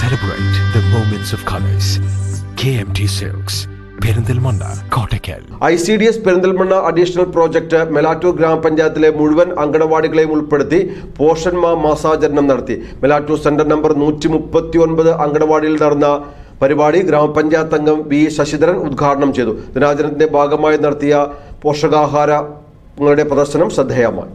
Celebrate the moments of colors. KMT silks Perinthalmanna Kottakkal I C D S Perinthalmanna additional project Melattur ഗ്രാമപഞ്ചായത്തിലെ മുഴുവൻ അങ്കണവാടികളെയും ഉൾപ്പെടുത്തി പോഷന്മാ മാസാചരണം നടത്തി Melattur centre number നൂറ്റി മുപ്പത്തി ഒൻപത് നടന്ന പരിപാടി ഗ്രാമപഞ്ചായത്ത് അംഗം വി ശശിധരൻ ഉദ്ഘാടനം ചെയ്തു ദിനാചരണത്തിന്റെ ഭാഗമായി നടത്തിയ പോഷകാഹാരങ്ങളുടെ പ്രദർശനം ശ്രദ്ധേയമായി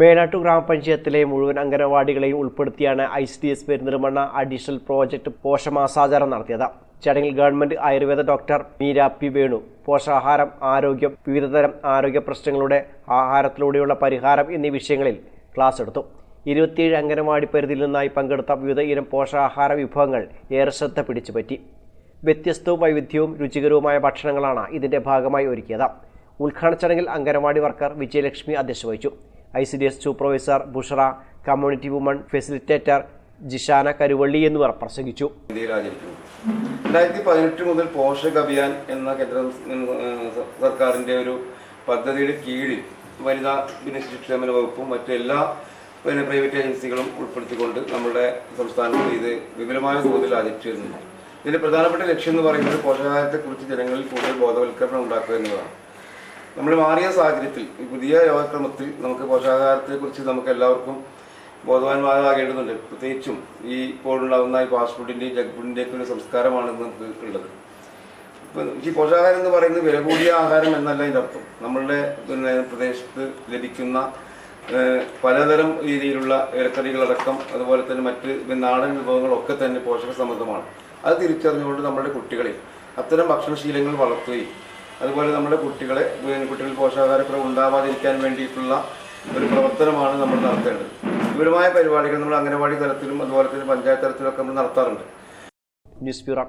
മേനാട്ടു ഗ്രാമപഞ്ചായത്തിലെ മുഴുവൻ അംഗനവാടികളെയും ഉൾപ്പെടുത്തിയാണ് I C D S Perinthalmanna additional project പോഷമാസാചാരം നടത്തിയത്. ചടങ്ങിൽ government Ayurveda doctor Meera P Venu പോഷകാഹാരം ആരോഗ്യം വിവിധതരം ആരോഗ്യ പ്രശ്നങ്ങളുടെ ആഹാരത്തിലൂടെയുള്ള പരിഹാരം എന്നീ വിഷയങ്ങളിൽ ക്ലാസ് എടുത്തു. ഇരുപത്തിയേഴ് അംഗനവാടി പരിധിയിൽ നിന്നായി പങ്കെടുത്ത വിവിധ ഇനം പോഷകാഹാര വിഭവങ്ങൾ ഏറെ ശ്രദ്ധ പിടിച്ചുപറ്റി. വ്യത്യസ്തവും വൈവിധ്യവും രുചികരവുമായ ഭക്ഷണങ്ങളാണ് ഇതിന്റെ ഭാഗമായി ഒരുക്കിയത്. ഉദ്ഘാടന ചടങ്ങിൽ അംഗനവാടി വർക്കർ വിജയലക്ഷ്മി അധ്യക്ഷ വഹിച്ചു I C D S supervisor Bushara community woman facilitator Jishana Karuvalli എന്നിവർ പ്രസംഗിച്ചു. രണ്ടായിരത്തി പതിനെട്ട് മുതൽ പോഷക അഭിയാൻ എന്ന കേന്ദ്ര സർക്കാരിന്റെ ഒരു പദ്ധതിയുടെ കീഴിൽ വനിതാ ഭിന്നശിക്ഷേമന വകുപ്പും മറ്റെല്ലാ പിന്നെ പ്രൈവറ്റ് ഏജൻസികളും ഉൾപ്പെടുത്തിക്കൊണ്ട് നമ്മുടെ സംസ്ഥാനത്ത് ഇത് വിപുലമായ തോതിൽ ആചരിച്ചു വരുന്നുണ്ട്. ഇതിന്റെ പ്രധാനപ്പെട്ട ലക്ഷ്യം എന്ന് പറയുന്നത് പോഷകാഹാരത്തെക്കുറിച്ച് ജനങ്ങളിൽ കൂടുതൽ ബോധവൽക്കരണം ഉണ്ടാക്കുക എന്നതാണ്. നമ്മൾ മാറിയ സാഹചര്യത്തിൽ ഈ പുതിയ യോഗക്രമത്തിൽ നമുക്ക് പോഷകാഹാരത്തെക്കുറിച്ച് നമുക്ക് എല്ലാവർക്കും ബോധവാന്മാരാകേണ്ടതുണ്ട്. പ്രത്യേകിച്ചും ഈ ഇപ്പോഴുണ്ടാകുന്ന ഈ ഫാസ്റ്റ് ഫുഡിന്റെയും ജങ്ക് ഫുഡിന്റെയൊക്കെ ഒരു സംസ്കാരമാണ് നമുക്ക് ഉള്ളത്. ഇപ്പം ഈ പോഷകാഹാരം എന്ന് പറയുന്നത് വില കൂടിയ ആഹാരം എന്നല്ല ഇതിന്റെ അർത്ഥം. നമ്മളുടെ പിന്നെ പ്രദേശത്ത് ലഭിക്കുന്ന പലതരം രീതിയിലുള്ള ഇലക്കറികളടക്കം അതുപോലെ തന്നെ മറ്റ് നാടൻ വിഭവങ്ങളൊക്കെ തന്നെ പോഷക സമൃദ്ധമാണ് അത് തിരിച്ചറിഞ്ഞുകൊണ്ട് നമ്മുടെ കുട്ടികളിൽ അത്തരം ഭക്ഷണശീലങ്ങൾ വളർത്തുകയും അതുപോലെ നമ്മുടെ കുട്ടികളെ കുട്ടികൾ പോഷകാഹാരക്കുറവ് ഉണ്ടാവാതിരിക്കാൻ വേണ്ടിയിട്ടുള്ള ഒരു പ്രവർത്തനമാണ് നമ്മൾ നടത്തേണ്ടത്. വിപുലമായ പരിപാടികൾ നമ്മൾ അംഗനവാടി തലത്തിലും അതുപോലെ തന്നെ പഞ്ചായത്ത് ഒക്കെ നമ്മൾ നടത്താറുണ്ട്. News bureau